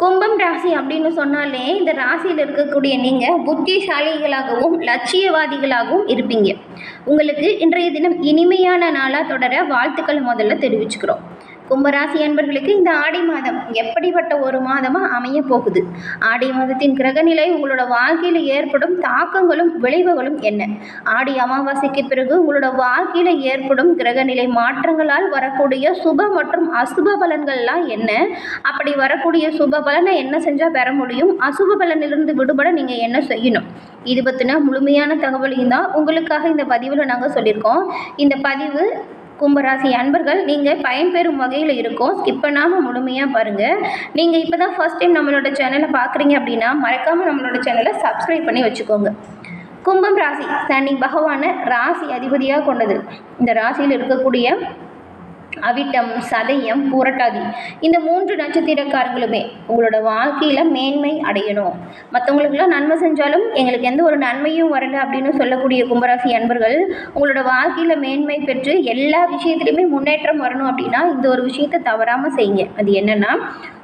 கும்பம் ராசி அப்படின்னு சொன்னாலே இந்த ராசியில் இருக்கக்கூடிய நீங்கள் புத்திசாலிகளாகவும் லட்சியவாதிகளாகவும் இருப்பீங்க. உங்களுக்கு இன்றைய தினம் இனிமையான நாளாக தொடர வாழ்த்துக்கள் முதல்ல தெரிவிச்சுக்கிறோம். கும்பராசி அன்பர்களுக்கு இந்த ஆடி மாதம் எப்படிப்பட்ட ஒரு மாதமாக அமைய போகுது? ஆடி மாதத்தின் கிரகநிலை உங்களோட வாழ்க்கையில் ஏற்படும் தாக்கங்களும் விளைவுகளும் என்ன? ஆடி அமாவாசைக்கு பிறகு உங்களோட வாழ்க்கையில் ஏற்படும் கிரகநிலை மாற்றங்களால் வரக்கூடிய சுப மற்றும் அசுப பலன்கள்லாம் என்ன? அப்படி வரக்கூடிய சுப பலனை என்ன செஞ்சால் பெற முடியும்? அசுப பலனிலிருந்து விடுபட நீங்கள் என்ன செய்யணும்? இது பற்றின முழுமையான தகவலையும் தான் உங்களுக்காக இந்த பதிவில் நாங்கள் சொல்லியிருக்கோம். இந்த பதிவு கும்பராசி அன்பர்கள் நீங்கள் பயன்பெறும் வகையில் இருக்கும். ஸ்கிப் பண்ணாமல் முழுமையாக பாருங்கள் நீங்கள் இப்போ தான் ஃபஸ்ட் டைம் நம்மளோட சேனலை பார்க்குறீங்க அப்படின்னா மறக்காமல் நம்மளோட சேனலை சப்ஸ்கிரைப் பண்ணி வச்சுக்கோங்க. கும்பம் ராசி சனி பகவானை ராசி அதிபதியாக கொண்டது. இந்த ராசியில் இருக்கக்கூடிய அவிட்டம் சதயம் புரட்டாதி. இந்த மூன்று நட்சத்திரக்காரங்களுமே உங்களோட வாழ்க்கையில் மேன்மை அடையணும். மற்றவங்களுக்குலாம் நன்மை செஞ்சாலும் எங்களுக்கு எந்த ஒரு நன்மையும் வரலை அப்படின்னு சொல்லக்கூடிய கும்பராசி அன்பர்கள் உங்களோட வாழ்க்கையில் மேன்மை பெற்று எல்லா விஷயத்துலையுமே முன்னேற்றம் வரணும் அப்படின்னா இந்த ஒரு விஷயத்தை தவறாமல் செய்யுங்க. அது என்னென்னா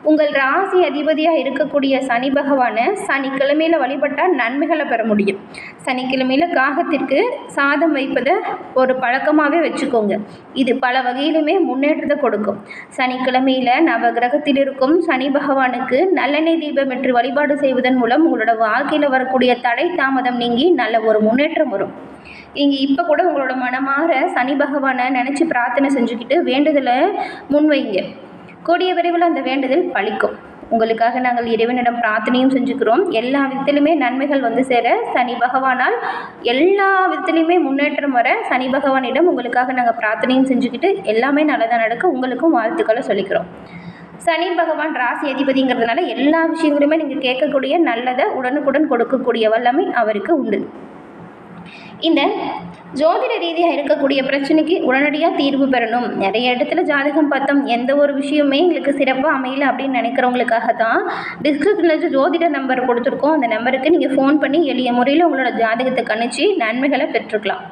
உங்கள் ராசி அதிபதியாக இருக்கக்கூடிய சனி பகவானை சனிக்கிழமையில் வழிபட்டால் நன்மைகளை பெற முடியும். சனிக்கிழமையில் காகத்திற்கு சாதம் வைப்பதை ஒரு பழக்கமாகவே வச்சுக்கோங்க. இது பல வகையிலுமே முன்னேற்றத்தை கொடுக்கும். சனிக்கிழமையில் நவகிரகத்தில் இருக்கும் சனி பகவானுக்கு நல்லெண்ணெய் தீபம் என்று வழிபாடு செய்வதன் மூலம் உங்களோட வாழ்க்கையில் வரக்கூடிய தடை தாமதம் நீங்கி நல்ல ஒரு முன்னேற்றம் வரும். இங்கே இப்போ கூட உங்களோட மனமாற சனி பகவானை நினச்சி பிரார்த்தனை செஞ்சுக்கிட்டு வேண்டுதலை முன்வைங்க. கூடிய விரைவில் அந்த வேண்டுதல் பழிக்கும். உங்களுக்காக நாங்கள் இறைவனிடம் பிரார்த்தனையும் செஞ்சுக்கிறோம். எல்லா விதத்திலுமே நன்மைகள் வந்து சேர சனி பகவானால் எல்லா விதத்திலையுமே முன்னேற்றம் வர சனி பகவானிடம் உங்களுக்காக நாங்கள் பிரார்த்தனையும் செஞ்சுக்கிட்டு எல்லாமே நல்லதாக நடக்க உங்களுக்கும் வாழ்த்துக்களை சொல்லிக்கிறோம். சனி பகவான் ராசி அதிபதிங்கிறதுனால எல்லா விஷயங்களுமே நீங்கள் கேட்கக்கூடிய நல்லதை உடனுக்குடன் கொடுக்கக்கூடிய வல்லமை அவருக்கு உண்டு. இந்த ஜோதிட ரீதியாக இருக்கக்கூடிய பிரச்சனைக்கு உடனடியாக தீர்வு பெறணும். நிறைய இடத்துல ஜாதகம் பார்த்தோம். எந்த ஒரு விஷயமே எங்களுக்கு சிறப்பாக அமையல அப்படின்னு நினைக்கிறவங்களுக்காக தான் டிஸ்கிரிப்ஷனில் ஜோதிட நம்பர் கொடுத்துருக்கோம். அந்த நம்பருக்கு நீங்கள் ஃபோன் பண்ணி எளிய முறையில் உங்களோட ஜாதகத்தை கணிச்சு நன்மைகளை பெற்றுக்கலாம்.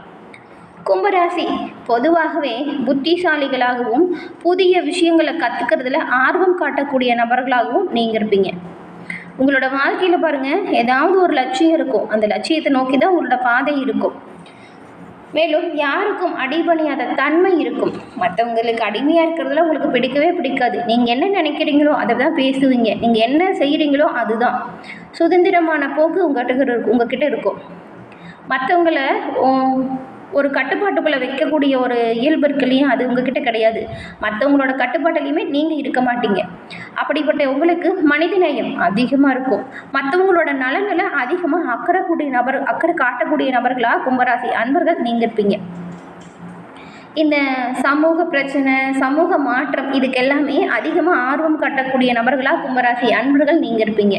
கும்பராசி பொதுவாகவே புத்திசாலிகளாகவும் புதிய விஷயங்களை கற்றுக்கிறதுல ஆர்வம் காட்டக்கூடிய நபர்களாகவும் நீங்கள் இருப்பீங்க. உங்களோட வாழ்க்கையில் பாருங்கள் ஏதாவது ஒரு லட்சியம் இருக்கும். அந்த லட்சியத்தை நோக்கி தான் உங்களோட பாதை இருக்கும். மேலும் யாருக்கும் அடிபணியாத தன்மை இருக்கும். மற்றவங்களுக்கு அடிமையாக இருக்கிறதுல உங்களுக்கு பிடிக்கவே பிடிக்காது. நீங்கள் என்ன நினைக்கிறீங்களோ அதை தான் பேசுவீங்க. நீங்கள் என்ன செய்கிறீங்களோ அதுதான். சுதந்திரமான போக்கு உங்கள்கிட்ட இருக்கும். உங்ககிட்ட இருக்கும். மற்றவங்கள ஒரு கட்டுப்பாட்டுக்குள்ளே வைக்கக்கூடிய ஒரு இயல்பு இருக்கு இல்லையா அது உங்ககிட்ட கிடையாது. மற்றவங்களோட கட்டுப்பாட்டிலையுமே நீங்கள் இருக்க மாட்டீங்க. அப்படிப்பட்ட உங்களுக்கு மனிதநேயம் அதிகமாக இருக்கும். மற்றவங்களோட நலனில் அதிகமாக அக்கறக்கூடிய நபர் அக்கறை காட்டக்கூடிய நபர்களாக கும்பராசி அன்பர்கள் நீங்கள் இருப்பீங்க. இந்த சமூக பிரச்சனை சமூக மாற்றம் இதுக்கு எல்லாமே அதிகமாக ஆர்வம் காட்டக்கூடிய நபர்களாக கும்பராசி அன்பர்கள் நீங்கள் இருப்பீங்க.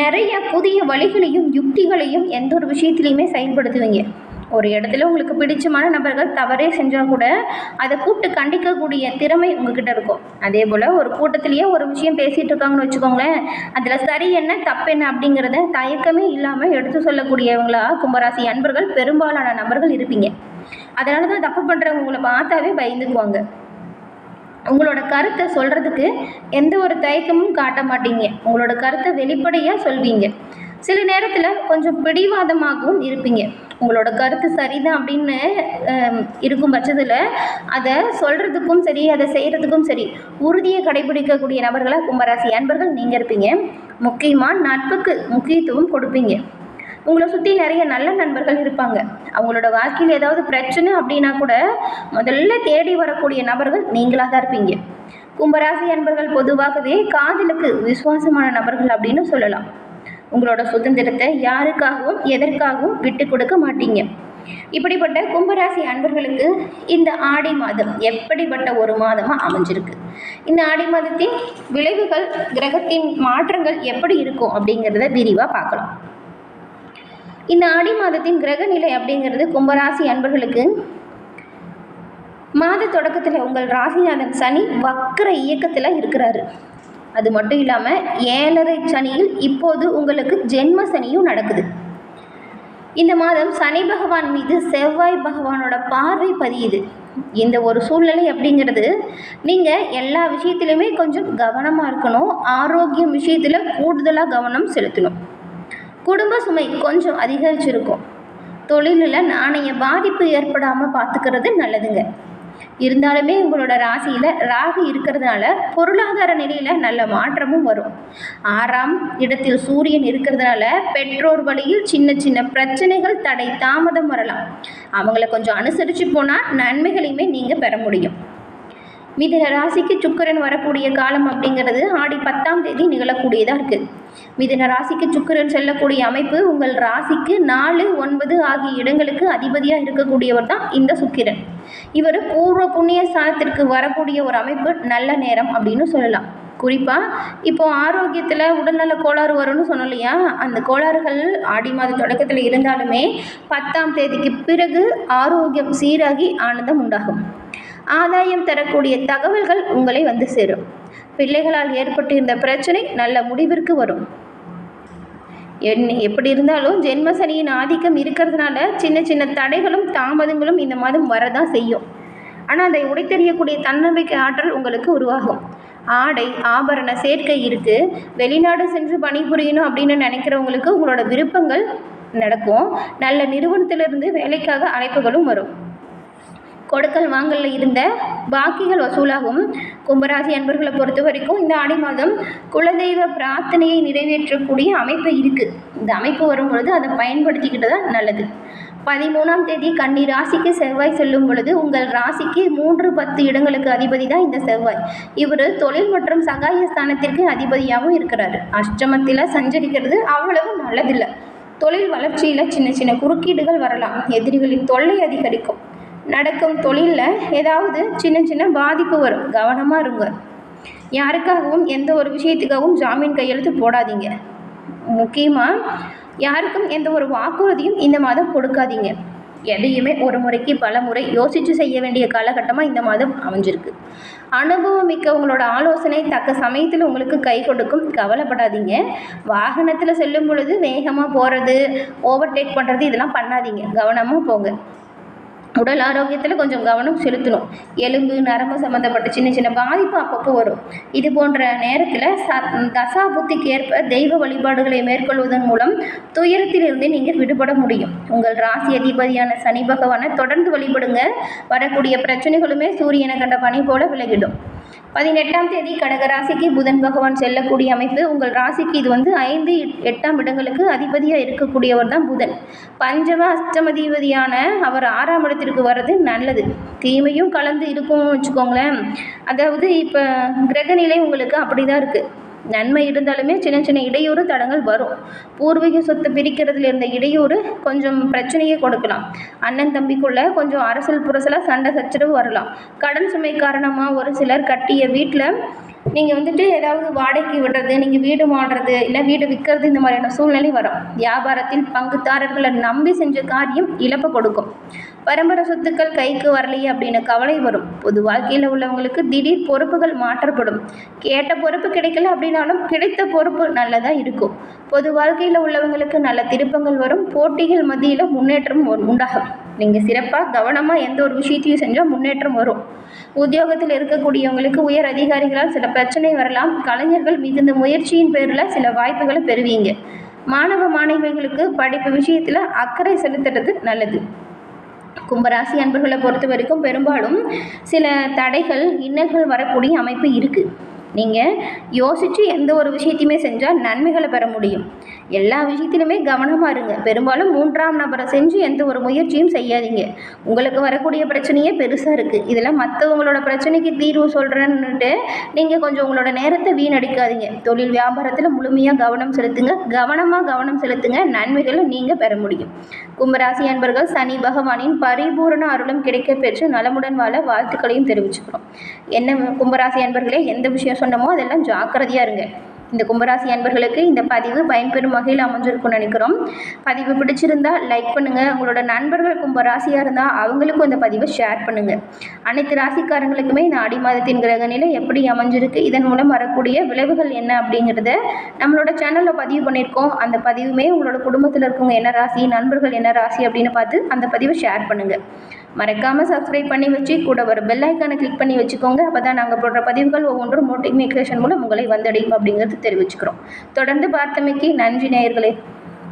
நிறைய புதிய வழிகளையும் யுக்திகளையும் எந்த ஒரு விஷயத்துலையுமே செயல்படுத்துவீங்க. ஒரு இடத்துல உங்களுக்கு பிடிச்சமான நபர்கள் தவறே செஞ்சால் கூட அதை கூப்பிட்டு கண்டிக்கக்கூடிய திறமை உங்ககிட்ட இருக்கும். அதே போல் ஒரு கூட்டத்திலேயே ஒரு விஷயம் பேசிகிட்டு இருக்காங்கன்னு வச்சுக்கோங்களேன் அதில் சரி என்ன தப்பு என்ன அப்படிங்கிறத தயக்கமே இல்லாமல் எடுத்து சொல்லக்கூடியவங்களா கும்பராசி அன்பர்கள் பெரும்பாலான நபர்கள் இருப்பீங்க. அதனால தான் தப்பு பண்ணுறவங்க உங்களை பார்த்தாவே பயந்துக்குவாங்க. உங்களோட கருத்தை சொல்கிறதுக்கு எந்த ஒரு தயக்கமும் காட்ட மாட்டீங்க. உங்களோட கருத்தை வெளிப்படையாக சொல்வீங்க. சில நேரத்தில் கொஞ்சம் பிடிவாதமாகவும் இருப்பீங்க. உங்களோட கருத்து சரிதான் அப்படின்னு இருக்கும் பட்சத்தில் அதை சொல்கிறதுக்கும் சரி அதை செய்கிறதுக்கும் சரி உறுதியை கடைபிடிக்கக்கூடிய நபர்களாக கும்பராசி அன்பர்கள் நீங்கள் இருப்பீங்க. முக்கியமாக நட்புக்கு முக்கியத்துவம் கொடுப்பீங்க. உங்களை சுற்றி நிறைய நல்ல நண்பர்கள் இருப்பாங்க. அவங்களோட வாழ்க்கையில் ஏதாவது பிரச்சனை அப்படின்னா கூட முதல்ல தேடி வரக்கூடிய நபர்கள் நீங்களாக தான் இருப்பீங்க. கும்பராசி அன்பர்கள் பொதுவாகவே காதலுக்கு விசுவாசமான நபர்கள் அப்படின்னு சொல்லலாம். உங்களோட சுதந்திரத்தை யாருக்காகவும் எதற்காகவும் விட்டு கொடுக்க மாட்டீங்க. இப்படிப்பட்ட கும்பராசி அன்பர்களுக்கு இந்த ஆடி மாதம் எப்படிப்பட்ட ஒரு மாதமாக அமைஞ்சிருக்கு? இந்த ஆடி மாதத்தின் விளைவுகள் கிரகத்தின் மாற்றங்கள் எப்படி இருக்கும் அப்படிங்கிறத விரிவாக பார்க்கலாம். இந்த ஆடி மாதத்தின் கிரகநிலை அப்படிங்கிறது கும்பராசி அன்பர்களுக்கு மாத தொடக்கத்தில் உங்கள் ராசிநாதன் சனி வக்கர இயக்கத்தில் இருக்கிறாரு. அது மட்டும் இல்லாமல் ஏழரை சனியில் இப்போது உங்களுக்கு ஜென்ம சனியும் நடக்குது. இந்த மாதம் சனி பகவான் மீது செவ்வாய் பகவானோட பார்வை பதியுது. இந்த ஒரு சூழ்நிலை அப்படிங்கிறது நீங்கள் எல்லா விஷயத்துலையுமே கொஞ்சம் கவனமாக இருக்கணும். ஆரோக்கியம் விஷயத்தில் கூடுதலாக கவனம் செலுத்தணும். குடும்ப சுமை கொஞ்சம் அதிகரிச்சிருக்கும். தொழிலில் நாணய பாதிப்பு ஏற்படாமல் பார்த்துக்கிறது நல்லதுங்க. இருந்தாலுமே உங்களோட ராசியில் ராகு இருக்கிறதுனால பொருளாதார நிலையில் நல்ல மாற்றமும் வரும். ஆறாம் இடத்தில் சூரியன் இருக்கிறதுனால பெற்றோர் வழியில் சின்ன சின்ன பிரச்சனைகள் தடை தாமதம் வரலாம். அவங்கள கொஞ்சம் அனுசரித்து போனால் நன்மைகளையுமே நீங்கள் பெற முடியும். மிதுன ராசிக்கு சுக்கிரன் வரக்கூடிய காலம் அப்படிங்கிறது ஆடி பத்தாம் தேதி நிகழக்கூடியதாக இருக்குது மிதுன ராசிக்கு சுக்கிரன் செல்லக்கூடிய அமைப்பு உங்கள் ராசிக்கு நாலு ஒன்பது ஆகிய இடங்களுக்கு அதிபதியாக இருக்கக்கூடியவர் தான் இந்த சுக்கிரன். இவர் பூர்வ புண்ணிய ஸ்தானத்திற்கு வரக்கூடிய ஒரு அமைப்பு நல்ல நேரம் அப்படின்னு சொல்லலாம். குறிப்பாக இப்போ ஆரோக்கியத்தில் உடல்நல கோளாறு வரும்னு சொன்னோம் இல்லையா அந்த கோளாறுகள் ஆடி மாத தொடக்கத்தில் இருந்தாலுமே பத்தாம் தேதிக்கு பிறகு ஆரோக்கியம் சீராகி ஆனந்தம் உண்டாகும். ஆதாயம் தரக்கூடிய தகவல்கள் உங்களை வந்து சேரும். பிள்ளைகளால் ஏற்பட்டிருந்த பிரச்சனை நல்ல முடிவிற்கு வரும். என் எப்படி இருந்தாலும் ஜென்ம சனியின் ஆதிக்கம் இருக்கிறதுனால சின்ன சின்ன தடைகளும் தாமதங்களும் இந்த மாதம் வரதான் செய்யும். ஆனால் அதை உடைத்தெறியக்கூடிய தன்னம்பிக்கை ஆற்றல் உங்களுக்கு உருவாகும். ஆடை ஆபரண சேர்க்கை இருக்குது வெளிநாடு சென்று பணிபுரியணும் அப்படின்னு நினைக்கிறவங்களுக்கு உங்களோட விருப்பங்கள் நடக்கும். நல்ல நிறுவனத்திலிருந்து வேலைக்காக அழைப்புகளும் வரும். கொடுக்கல் வாங்கலில் இருந்த பாக்கிகள் வசூலாகும். கும்பராசி அன்பர்களை பொறுத்த வரைக்கும் இந்த ஆடி மாதம் குலதெய்வ பிரார்த்தனையை நிறைவேற்றக்கூடிய அமைப்பு இருக்குது இந்த அமைப்பு வரும்பொழுது அதை பயன்படுத்திக்கிட்டு தான் நல்லது. பதிமூணாம் தேதி கன்னி ராசிக்கு செவ்வாய் செல்லும் பொழுது உங்கள் ராசிக்கு மூன்று பத்து இடங்களுக்கு அதிபதி தான் இந்த செவ்வாய். இவர் தொழில் மற்றும் சகாய ஸ்தானத்திற்கு அதிபதியாகவும் இருக்கிறார். அஷ்டமத்தில் சஞ்சரிக்கிறது அவ்வளவு நல்லதில்லை. தொழில் வளர்ச்சியில் சின்ன சின்ன குறுக்கீடுகள் வரலாம். எதிரிகளின் தொல்லை அதிகரிக்கும். நடக்கும் தொழிலில் ஏதாவது சின்ன சின்ன பாதிப்பு வரும். கவனமாக இருங்க. யாருக்காகவும் எந்த ஒரு விஷயத்துக்காகவும் ஜாமீன் கையெழுத்து போடாதீங்க. முக்கியமாக யாருக்கும் எந்த ஒரு வாக்குறுதியும் இந்த மாதம் கொடுக்காதீங்க. எதையுமே ஒரு முறைக்கு பல முறை யோசித்து செய்ய வேண்டிய காலகட்டமாக இந்த மாதம் அமைஞ்சிருக்கு. அனுபவம் மிக்கவங்களோட ஆலோசனை தக்க சமயத்தில் உங்களுக்கு கை கொடுக்கும். கவலைப்படாதீங்க. வாகனத்தில் செல்லும் பொழுது வேகமாக போகிறது ஓவர்டேக் பண்ணுறது இதெல்லாம் பண்ணாதீங்க. கவனமாக போங்க. உடல் ஆரோக்கியத்தில் கொஞ்சம் கவனம் செலுத்தணும். எலும்பு நரம்பு சம்மந்தப்பட்ட சின்ன சின்ன பாதிப்பு அப்பப்போ வரும். இது போன்ற நேரத்தில் ச தசா புத்திக்கு ஏற்ப தெய்வ வழிபாடுகளை மேற்கொள்வதன் மூலம் துயரத்திலிருந்து நீங்கள் விடுபட முடியும். உங்கள் ராசி அதிபதியான சனி பகவானை தொடர்ந்து வழிபடுங்க. வரக்கூடிய பிரச்சனைகளுமே சூரியனை கண்ட பனி போல விலகிடும். பதினெட்டாம் தேதி கடகராசிக்கு புதன் பகவான் செல்லக்கூடிய அமைப்பு. உங்கள் ராசிக்கு இது வந்து ஐந்து எட்டாம் இடங்களுக்கு அதிபதியாக இருக்கக்கூடியவர் தான் புதன். பஞ்சம அஷ்டமதிபதியான அவர் ஆறாம் இடத்திற்கு வர்றது நல்லது. தீமையும் கலந்து இருக்கும்னு வச்சுக்கோங்களேன். அதாவது இப்போ கிரகநிலை உங்களுக்கு அப்படி தான் இருக்குது நன்மை இருந்தாலுமே சின்ன சின்ன இடையூறு தடங்கள் வரும். பூர்வீக சொத்து பிரிக்கிறதுல இருந்த இடையூறு கொஞ்சம் பிரச்சனையே கொடுக்கலாம். அண்ணன் தம்பிக்குள்ள கொஞ்சம் அரசல் புரசலாக சண்டை சச்சரவு வரலாம். கடன் சுமை காரணமாக ஒரு சிலர் கட்டிய வீட்டில் நீங்கள் வந்துட்டு ஏதாவது வாடகைக்கு விடுறது நீங்கள் வீடு மாடுறது இல்லை வீடு விற்கிறது இந்த மாதிரியான சூழ்நிலை வரும். வியாபாரத்தில் பங்குதாரர்களை நம்பி செஞ்ச காரியம் இழப்பு கொடுக்கும். பரம்பரை சொத்துக்கள் கைக்கு வரலையே அப்படின்னு கவலை வரும். பொது வாழ்க்கையில் உள்ளவங்களுக்கு திடீர் பொறுப்புகள் மாற்றப்படும். கேட்ட பொறுப்பு கிடைக்கல அப்படின்னாலும் கிடைத்த பொறுப்பு நல்லதாக இருக்கும். பொது வாழ்க்கையில் உள்ளவங்களுக்கு நல்ல திருப்பங்கள் வரும். போட்டிகள் மத்தியில் முன்னேற்றம் உண்டாகும். நீங்கள் சிறப்பாக கவனமாக எந்த ஒரு விஷயத்தையும் செஞ்சால் முன்னேற்றம் வரும். உத்தியோகத்தில் இருக்கக்கூடியவங்களுக்கு உயர் அதிகாரிகளால் சில பிரச்சனை வரலாம். கலைஞர்கள் மிகுந்த முயற்சியின் பேரில் சில வாய்ப்புகளை பெறுவீங்க. மாணவ மாணவிகளுக்கு படிப்பு விஷயத்தில் அக்கறை செலுத்துறது நல்லது. கும்பராசி அன்பர்களை பொறுத்த வரைக்கும் பெரும்பாலும் சில தடைகள் இன்னல்கள் வரக்கூடிய அமைப்பு இருக்குது நீங்கள் யோசித்து எந்த ஒரு விஷயத்தையுமே செஞ்சால் நன்மைகளை பெற முடியும். எல்லா விஷயத்திலுமே கவனமாக இருங்க. பெரும்பாலும் மூன்றாம் நபரை செஞ்சு எந்த ஒரு முயற்சியும் செய்யாதீங்க. உங்களுக்கு வரக்கூடிய பிரச்சனையே பெருசாக இருக்குது இதில் மற்றவங்களோட பிரச்சனைக்கு தீர்வு சொல்கிறேன்னுட்டு நீங்கள் கொஞ்சம் உங்களோட நேரத்தை வீணடிக்காதீங்க. தொழில் வியாபாரத்தில் முழுமையாக கவனம் செலுத்துங்க. கவனமாக கவனம் செலுத்துங்க. நன்மைகளை நீங்கள் பெற முடியும். கும்பராசி அன்பர்கள் சனி பகவானின் பரிபூரண அருளும் கிடைக்க பெற்று நலமுடன் வாழ வாழ்த்துக்களையும் தெரிவிச்சுக்கிறோம். என்ன கும்பராசி அன்பர்களே எந்த விஷயம் சொன்னமோ அதெல்லாம் ஜாக்கிரதையாக இருங்க. இந்த கும்பராசி அன்பர்களுக்கு இந்த பதிவு பயன்பெறும் வகையில் அமைஞ்சிருக்கும்னு நினைக்கிறோம். பதிவு பிடிச்சிருந்தா லைக் பண்ணுங்கள் உங்களோட நண்பர்கள் கும்பராசியாக இருந்தால் அவங்களுக்கும் இந்த பதிவை ஷேர் பண்ணுங்கள் அனைத்து ராசிக்காரங்களுக்குமே இந்த ஆடி மாதத்தின் கிரக நிலை எப்படி அமைஞ்சிருக்கு இதன் மூலம் வரக்கூடிய விளைவுகள் என்ன அப்படிங்கிறத நம்மளோட சேனலில் பதிவு பண்ணியிருக்கோம். அந்த பதிவுமே உங்களோட குடும்பத்தில் இருக்கவங்க என்ன ராசி நண்பர்கள் என்ன ராசி அப்படின்னு பார்த்து அந்த பதிவை ஷேர் பண்ணுங்கள் மறக்காமல் சப்ஸ்கிரைப் பண்ணி வச்சு கூட ஒரு பெல் ஐக்கானை கிளிக் பண்ணி வச்சுக்கோங்க. அப்போ தான் நாங்கள் போடுற பதிவுகள் ஒவ்வொன்றும் நோட்டிஃபிகேஷன் மூலம் உங்களை வந்தடையும் அப்படிங்கிறது தெரிவிச்சுக்கிறோம். தொடர்ந்து பார்த்தமைக்கு நன்றி நேயர்களே.